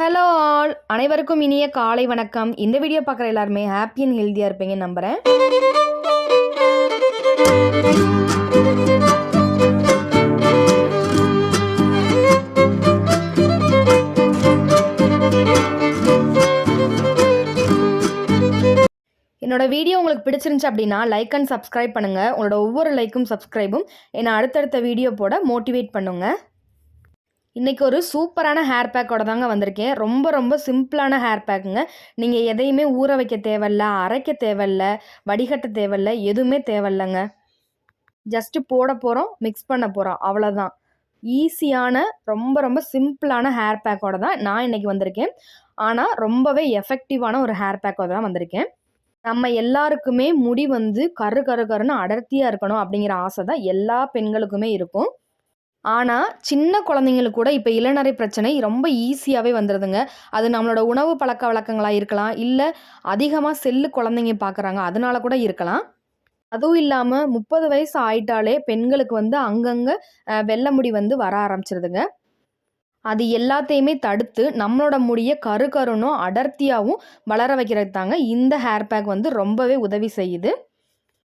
Hello all அனைவருக்கும் இனிய காலை வணக்கம். இந்த வீடியோ பார்க்குற எல்லாருமே ஹாப்பி அண்ட் ஹெல்த்தியாக இருப்பீங்க நம்புகிறேன் என்னோட வீடியோ உங்களுக்கு பிடிச்சிருந்துச்சு அப்படின்னா லைக் அண்ட் சப்ஸ்கிரைப் பண்ணுங்கள் உங்களோட ஒவ்வொரு லைக்கும் சப்ஸ்கிரைபும் என்னை அடுத்தடுத்த வீடியோ போட மோட்டிவேட் பண்ணுங்கள் இன்றைக்கி ஒரு சூப்பரான ஹேர் பேக்கோட தாங்க வந்திருக்கேன். ரொம்ப ரொம்ப சிம்பிளான ஹேர் பேக்குங்க நீங்கள் எதையுமே ஊற வைக்க தேவையில்ல அரைக்க தேவையில்ல வடிகட்ட தேவையில்ல எதுவுமே தேவையில்லைங்க. ஜஸ்ட்டு போட போகிறோம் மிக்ஸ் பண்ண போகிறோம் அவ்வளோதான் ஈஸியான ரொம்ப ரொம்ப சிம்பிளான ஹேர் பேக்கோட தான் நான் இன்றைக்கி வந்திருக்கேன். ஆனால் ரொம்பவே எஃபெக்டிவான ஒரு ஹேர் பேக்கோட தான் வந்திருக்கேன். நம்ம எல்லாருக்குமே முடி வந்து கரு கரு கருன்னு அடர்த்தியாக இருக்கணும் அப்படிங்கிற ஆசை தான் எல்லா பெண்களுக்குமே இருக்கும். ஆனால் சின்ன குழந்தைங்களுக்கு கூட இப்போ இளநரை பிரச்சனை ரொம்ப ஈஸியாகவே வந்துடுதுங்க அது நம்மளோட உணவு பழக்க வழக்கங்களாக இருக்கலாம் இல்லை அதிகமாக செல்லு குழந்தைங்க பார்க்குறாங்க அதனால கூட இருக்கலாம். அதுவும் இல்லாமல் முப்பது வயசு ஆயிட்டாலே பெண்களுக்கு வந்து அங்கங்கே வெள்ளை முடி வந்து வர ஆரம்பிச்சிருதுங்க. அது எல்லாத்தையுமே தடுத்து நம்மளோட முடியை கரு கருனும் அடர்த்தியாகவும் வளர வைக்கிறது தாங்க இந்த ஹேர் பேக் வந்து ரொம்பவே உதவி செய்யுது.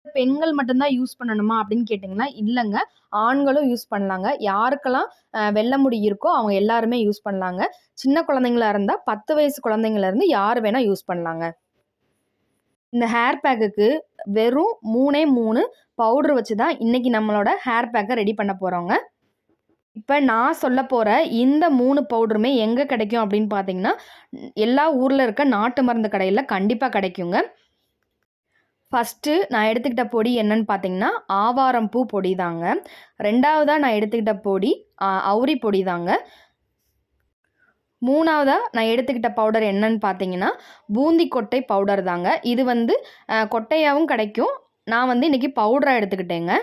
பெண்கள் மட்டும்தான் யூஸ் பண்ணணுமா அப்படின்னு கேட்டிங்கன்னா இல்லைங்க. ஆண்களும் யூஸ் பண்ணலாங்க. யாருக்கெல்லாம் வெள்ளை முடி இருக்கோ அவங்க எல்லாருமே யூஸ் பண்ணலாங்க. சின்ன குழந்தைங்களா இருந்தால் பத்து வயசு குழந்தைங்கள்லேருந்து யார் வேணால் யூஸ் பண்ணலாங்க. இந்த ஹேர் பேக்குக்கு வெறும் மூணே மூணு பவுடர் வச்சு தான் இன்றைக்கி நம்மளோட ஹேர் பேக்கை ரெடி பண்ண போகிறோங்க இப்போ நான் சொல்ல போகிற இந்த மூணு பவுடருமே எங்கே கிடைக்கும் அப்படின்னு பார்த்தீங்கன்னா எல்லா ஊரில் இருக்க நாட்டு மருந்து கடையில் கண்டிப்பாக கிடைக்குங்க. ஃபஸ்ட்டு நான் எடுத்துக்கிட்ட பொடி என்னன்னு பார்த்தீங்கன்னா ஆவாரம் பூ பொடி தாங்க ரெண்டாவதாக நான் எடுத்துக்கிட்ட பொடி அவுரி பொடி தாங்க மூணாவதாக நான் எடுத்துக்கிட்ட பவுடர் என்னன்னு பார்த்தீங்கன்னா பூந்தி கொட்டை பவுடர் தாங்க இது வந்து கொட்டையாகவும் கிடைக்கும். நான் வந்து இன்றைக்கி பவுடராக எடுத்துக்கிட்டேங்க.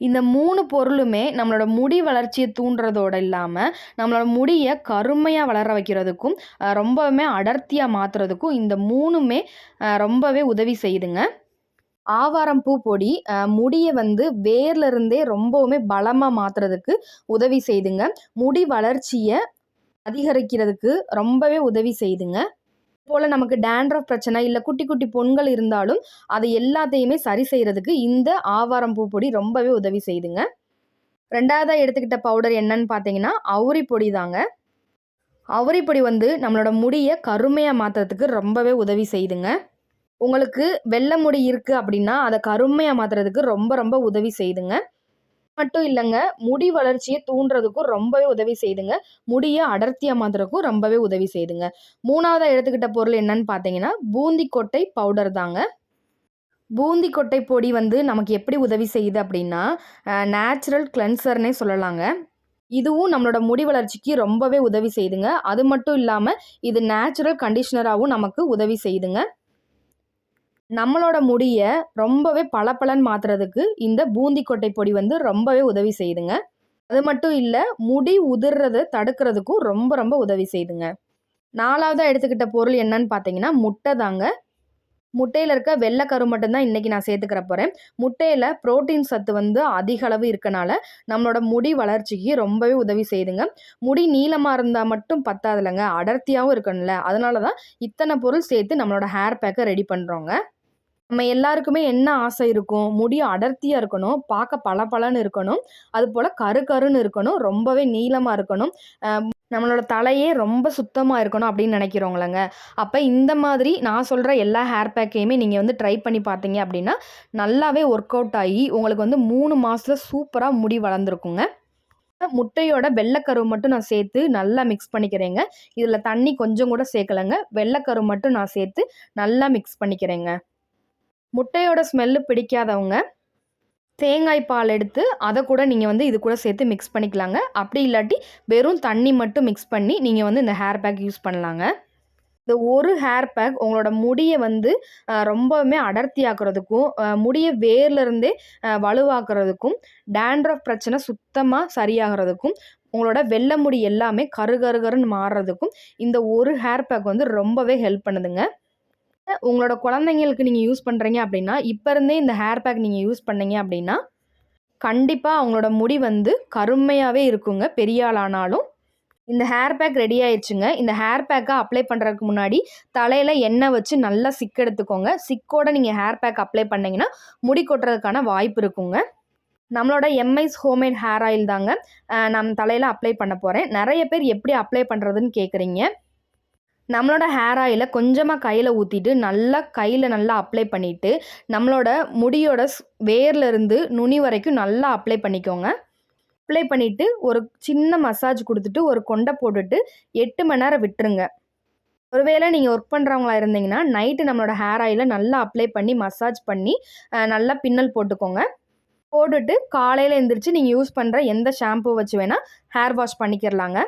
இந்த மூணு பொருளுமே நம்மளோட முடி வளர்ச்சியை தூண்டுறதோட இல்லாமல் நம்மளோட முடியை கருமையாக வளர வைக்கிறதுக்கும் ரொம்பவுமே அடர்த்தியாக மாற்றுறதுக்கும் இந்த மூணுமே ரொம்பவே உதவி செய்யுதுங்க. ஆவாரம் பூ பொடி முடியை வந்து வேர்லருந்தே ரொம்பவுமே பலமாக மாற்றுறதுக்கு உதவி செய்துங்க முடி வளர்ச்சியை அதிகரிக்கிறதுக்கு ரொம்பவே உதவி செய்யுதுங்க. போல் நமக்கு டேண்ட்ரஃப் பிரச்சனை இல்லை குட்டி குட்டி பொண்கள் இருந்தாலும் அதை எல்லாத்தையுமே சரி செய்கிறதுக்கு இந்த ஆவாரம் பூ பொடி ரொம்பவே உதவி செய்யுதுங்க ரெண்டாவதாக எடுத்துக்கிட்ட பவுடர் என்னன்னு பார்த்தீங்கன்னா அவுரி பொடி தாங்க. அவுரி பொடி வந்து நம்மளோட முடியை கருமையாக மாற்றுறதுக்கு ரொம்பவே உதவி செய்யுதுங்க உங்களுக்கு வெள்ளை முடி இருக்குது அப்படின்னா அதை கருமையாக மாற்றுறதுக்கு ரொம்ப ரொம்ப உதவி செய்யுதுங்க மட்டும் இல்லைங்க முடி வளர்ச்சியை தூண்டுறதுக்கும் ரொம்பவே உதவி செய்துங்க. முடியை அடர்த்தியாக மாற்றுறதுக்கும் ரொம்பவே உதவி செய்துங்க. மூணாவதாக எடுத்துக்கிட்ட பொருள் என்னன்னு பார்த்தீங்கன்னா பூந்தி கொட்டை பவுடர் தாங்க. பூந்தி கொட்டை பொடி வந்து நமக்கு எப்படி உதவி செய்யுது அப்படின்னா நேச்சுரல் கிளென்சர்னே சொல்லலாங்க. இதுவும் நம்மளோட முடி வளர்ச்சிக்கு ரொம்பவே உதவி செய்துங்க. அது மட்டும் இல்லாமல் இது நேச்சுரல் கண்டிஷனராகவும் நமக்கு உதவி செய்யுதுங்க நம்மளோட முடியை ரொம்பவே பளபளன்னு மாற்றுறதுக்கு இந்த பூந்தி கொட்டை பொடி வந்து ரொம்பவே உதவி செய்யுதுங்க. அது மட்டும் இல்லை முடி உதிர்றதை தடுக்கிறதுக்கும் ரொம்ப ரொம்ப உதவி செய்யுதுங்க. நாலாவதாக எடுத்துக்கிட்ட பொருள் என்னன்னு பார்த்தீங்கன்னா முட்டை தாங்க. முட்டையில் இருக்க வெள்ளைக்கரு மட்டும்தான் இன்றைக்கி நான் சேர்த்துக்கிற போகிறேன் முட்டையில் புரோட்டீன் சத்து வந்து அதிக அளவு இருக்கனால நம்மளோட முடி வளர்ச்சிக்கு ரொம்பவே உதவி செய்யுதுங்க. முடி நீளமாக இருந்தால் மட்டும் பத்தாதுலங்க அடர்த்தியாகவும் இருக்கணும்ல. அதனால தான் இத்தனை பொருள் சேர்த்து நம்மளோட ஹேர் பேக்கை ரெடி பண்ணுறோங்க நம்ம எல்லாருக்குமே என்ன ஆசை இருக்கும்? முடி அடர்த்தியாக இருக்கணும் பார்க்க பளபளன்னு இருக்கணும் அது போல் கரு கருன்னு இருக்கணும் ரொம்பவே நீளமாக இருக்கணும். நம்மளோட தலையே ரொம்ப சுத்தமாக இருக்கணும் அப்படின்னு நினைக்கிறோங்களாங்க அப்போ இந்த மாதிரி நான் சொல்கிற எல்லா ஹேர் பேக்கையுமே நீங்கள் வந்து ட்ரை பண்ணி பார்த்தீங்க அப்படின்னா நல்லாவே ஒர்க் அவுட் ஆகி உங்களுக்கு வந்து மூணு மாதத்தில் சூப்பராக முடி வளர்ந்துருக்குங்க. முட்டையோட வெள்ளைக்கரு மட்டும் நான் சேர்த்து நல்லா மிக்ஸ் பண்ணிக்கிறேங்க. இதில் தண்ணி கொஞ்சம் கூட சேர்க்கலைங்க. வெள்ளைக்கரு மட்டும் நான் சேர்த்து நல்லா மிக்ஸ் பண்ணிக்கிறேங்க. முட்டையோட ஸ்மெல்லு பிடிக்காதவங்க தேங்காய் பால் எடுத்து அதை கூட நீங்கள் வந்து இது கூட சேர்த்து மிக்ஸ் பண்ணிக்கலாங்க. அப்படி இல்லாட்டி வெறும் தண்ணி மட்டும் மிக்ஸ் பண்ணி நீங்கள் வந்து இந்த ஹேர் பேக் யூஸ் பண்ணலாங்க. இந்த ஒரு ஹேர் பேக் உங்களோட முடியை வந்து ரொம்பவுமே அடர்த்தியாக்குறதுக்கும் முடியை வேர்லேருந்தே வலுவாக்குறதுக்கும் டேண்ட்ரஃப் பிரச்சனை சுத்தமாக சரியாகிறதுக்கும் உங்களோட வெள்ளை முடி எல்லாமே கரு கரு கருன்னு மாறுறதுக்கும் இந்த ஒரு ஹேர் பேக் வந்து ரொம்பவே ஹெல்ப் பண்ணுதுங்க. உங்களோட குழந்தைங்களுக்கு நீங்கள் யூஸ் பண்ணுறீங்க அப்படின்னா இப்போ இருந்தே இந்த ஹேர் பேக் நீங்கள் யூஸ் பண்ணீங்க அப்படின்னா கண்டிப்பாக அவங்களோட முடி வந்து கருமையாகவே இருக்குங்க. பெரிய ஆளானாலும் இந்த ஹேர் பேக் ரெடி ஆயிடுச்சுங்க. இந்த ஹேர் பேக்கை அப்ளை பண்ணுறதுக்கு முன்னாடி தலையில் எண்ணெய் வச்சு நல்லா சிக் எடுத்துக்கோங்க. சிக்கோட நீங்கள் ஹேர் பேக் அப்ளை பண்ணிங்கன்னா முடி கொட்டுறதுக்கான வாய்ப்பு இருக்குங்க. நம்மளோட எம்ஐஸ் ஹோம்மேட் ஹேர் ஆயில் தாங்க நான் தலையில் அப்ளை பண்ண போகிறேன் நிறைய பேர் எப்படி அப்ளை பண்ணுறதுன்னு கேட்குறீங்க நம்மளோட ஹேர் ஆயிலை கொஞ்சமாக கையில் ஊற்றிட்டு நல்லா கையில் நல்லா அப்ளை பண்ணிவிட்டு நம்மளோட முடியோட ஸ்- நுனி வரைக்கும் நல்லா அப்ளை பண்ணிக்கோங்க. அப்ளை பண்ணிவிட்டு ஒரு சின்ன மசாஜ் கொடுத்துட்டு ஒரு கொண்டை போட்டுட்டு எட்டு மணி நேரம் விட்டுருங்க. ஒருவேளை நீங்கள் ஒர்க் பண்ணுறவங்களா இருந்தீங்கன்னா நைட்டு நம்மளோட ஹேர் ஆயிலை நல்லா அப்ளை பண்ணி மசாஜ் பண்ணி நல்லா பின்னல் போட்டுக்கோங்க. போட்டுட்டு காலையில் எழுந்திரிச்சு நீங்கள் யூஸ் பண்ணுற எந்த ஷாம்பு வச்சு வேணால் ஹேர் வாஷ் பண்ணிக்கிறலாங்க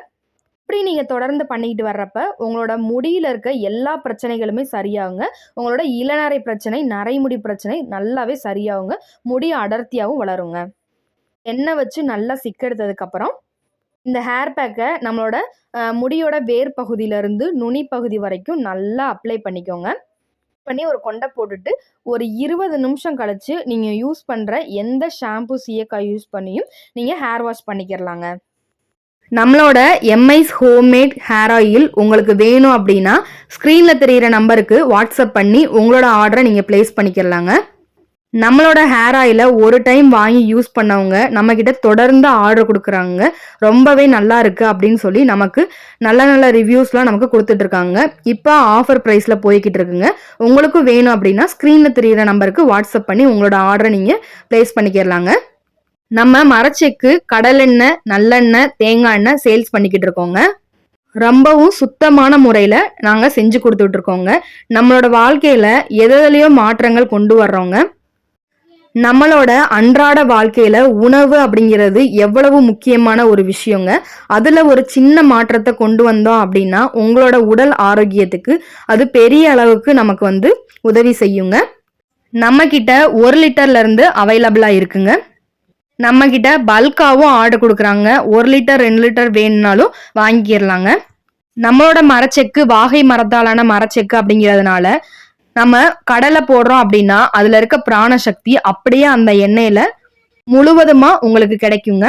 இப்படி நீங்கள் தொடர்ந்து பண்ணிக்கிட்டு வர்றப்ப உங்களோட முடியில் இருக்க எல்லா பிரச்சனைகளுமே சரியாகுங்க. உங்களோட இளநரை பிரச்சனை நரைமுடி பிரச்சனை நல்லாவே சரியாகுங்க. முடி அடர்த்தியாகவும் வளருங்க. எண்ணெய் வச்சு நல்லா சிக்கெடுத்ததுக்கப்புறம் இந்த ஹேர் பேக்கை நம்மளோட முடியோட வேர் பகுதியிலேருந்து நுனி பகுதி வரைக்கும் நல்லா அப்ளை பண்ணிக்கோங்க. பண்ணி ஒரு கொண்டை போட்டுட்டு ஒரு இருபது நிமிஷம் கழித்து நீங்கள் யூஸ் பண்ணுற எந்த ஷாம்பு சீயக்காய் யூஸ் பண்ணியும் நீங்கள் ஹேர் வாஷ் பண்ணிக்கிறலாங்க நம்மளோட எம்ஐஸ் ஹோம்மேட் ஹேர் ஆயில் உங்களுக்கு வேணும் அப்படின்னா ஸ்க்ரீனில் தெரிகிற நம்பருக்கு வாட்ஸ்அப் பண்ணி உங்களோட ஆர்டரை நீங்கள் ப்ளேஸ் பண்ணிக்கிறலாங்க நம்மளோட ஹேர் ஆயிலை ஒரு டைம் வாங்கி யூஸ் பண்ணவங்க நம்மக்கிட்ட தொடர்ந்து ஆர்டர் கொடுக்குறாங்க ரொம்பவே நல்லா இருக்குது அப்படின்னு சொல்லி நமக்கு நல்ல நல்ல ரிவ்யூஸ்லாம் நமக்கு கொடுத்துட்ருக்காங்க இப்போ ஆஃபர் ப்ரைஸில் போய்கிட்டு இருக்குங்க. உங்களுக்கும் வேணும் அப்படின்னா ஸ்க்ரீனில் தெரிகிற நம்பருக்கு வாட்ஸ்அப் பண்ணி உங்களோட ஆர்டரை நீங்கள் ப்ளேஸ் பண்ணிக்கிறலாங்க நம்ம மரச்செக்கு கடலெண்ணெய் நல்லெண்ணெய் தேங்காய் எண்ணெய் சேல்ஸ் பண்ணிக்கிட்டு இருக்கோங்க. ரொம்பவும் சுத்தமான முறையில் நாங்கள் செஞ்சு கொடுத்துட்டு இருக்கோங்க. நம்மளோட வாழ்க்கையில் எதுலையோ மாற்றங்கள் கொண்டு வர்றோங்க. நம்மளோட அன்றாட வாழ்க்கையில உணவு அப்படிங்கிறது எவ்வளவு முக்கியமான ஒரு விஷயங்க. அதுல ஒரு சின்ன மாற்றத்தை கொண்டு வந்தோம் அப்படின்னா உங்களோட உடல் ஆரோக்கியத்துக்கு அது பெரிய அளவுக்கு நமக்கு வந்து உதவி செய்யுங்க. நம்ம கிட்ட ஒரு லிட்டர்ல இருந்து அவைலபிளா இருக்குங்க. நம்ம கிட்ட பல்காவும் ஆர்டர் கொடுக்குறாங்க. ஒரு லிட்டர் ரெண்டு லிட்டர் வேணும்னாலும் வாங்கிடலாங்க நம்மளோட மரச்செக்கு வாகை மரத்தாலான மரச்செக்கு அப்படிங்கிறதுனால நம்ம கடலை போடுறோம் அப்படின்னா அதுல இருக்க பிராண சக்தி அப்படியே அந்த எண்ணெயில முழுவதுமா உங்களுக்கு கிடைக்குங்க.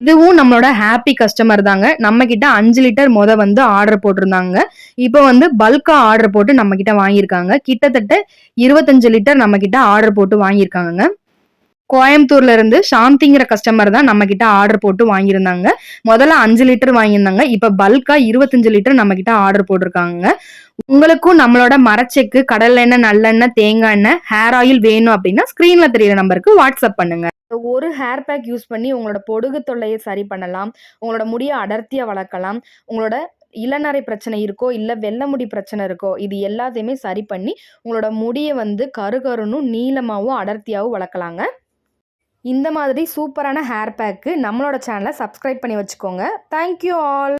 இதுவும் நம்மளோட ஹாப்பி கஸ்டமர் தாங்க. நம்ம கிட்ட அஞ்சு லிட்டர் முத வந்து ஆர்டர் போட்டிருந்தாங்க. இப்போ வந்து பல்கா ஆர்டர் போட்டு நம்ம கிட்ட வாங்கியிருக்காங்க. கிட்டத்தட்ட இருபத்தஞ்சு லிட்டர் நம்ம கிட்ட ஆர்டர் போட்டு வாங்கியிருக்காங்க கோயம்புத்தூர்ல இருந்து சாந்திங்கிற கஸ்டமர் தான் நம்ம கிட்ட ஆர்டர் போட்டு வாங்கியிருந்தாங்க. முதல்ல அஞ்சு லிட்டர் வாங்கியிருந்தாங்க. இப்ப பல்கா இருபத்தஞ்சு லிட்டர் நம்ம கிட்ட ஆர்டர் போட்டிருக்காங்க. உங்களுக்கும் நம்மளோட மரச்செக்கு கடல் எண்ணெய் நல்லெண்ணெய் தேங்காய் எண்ணெய் ஹேர் ஆயில் வேணும் அப்படின்னா ஸ்கிரீன்ல தெரியுற நம்பருக்கு வாட்ஸ்அப் பண்ணுங்க. ஒரு ஹேர் பேக் யூஸ் பண்ணி உங்களோட பொடுகு தொல்லையை சரி பண்ணலாம். உங்களோட முடியை அடர்த்தியை வளர்க்கலாம். உங்களோட இளநரை பிரச்சனை இருக்கோ இல்லை வெள்ளை முடி பிரச்சனை இருக்கோ இது எல்லாத்தையுமே சரி பண்ணி உங்களோட முடியை வந்து கருகருன்னும் நீளமாகவும் அடர்த்தியாகவும் வளர்க்கலாங்க. இந்த மாதிரி சூப்பரான ஹேர் பேக்கு நம்மளோட சேனலை சப்ஸ்கிரைப் பண்ணி வச்சுக்கோங்க. Thank you all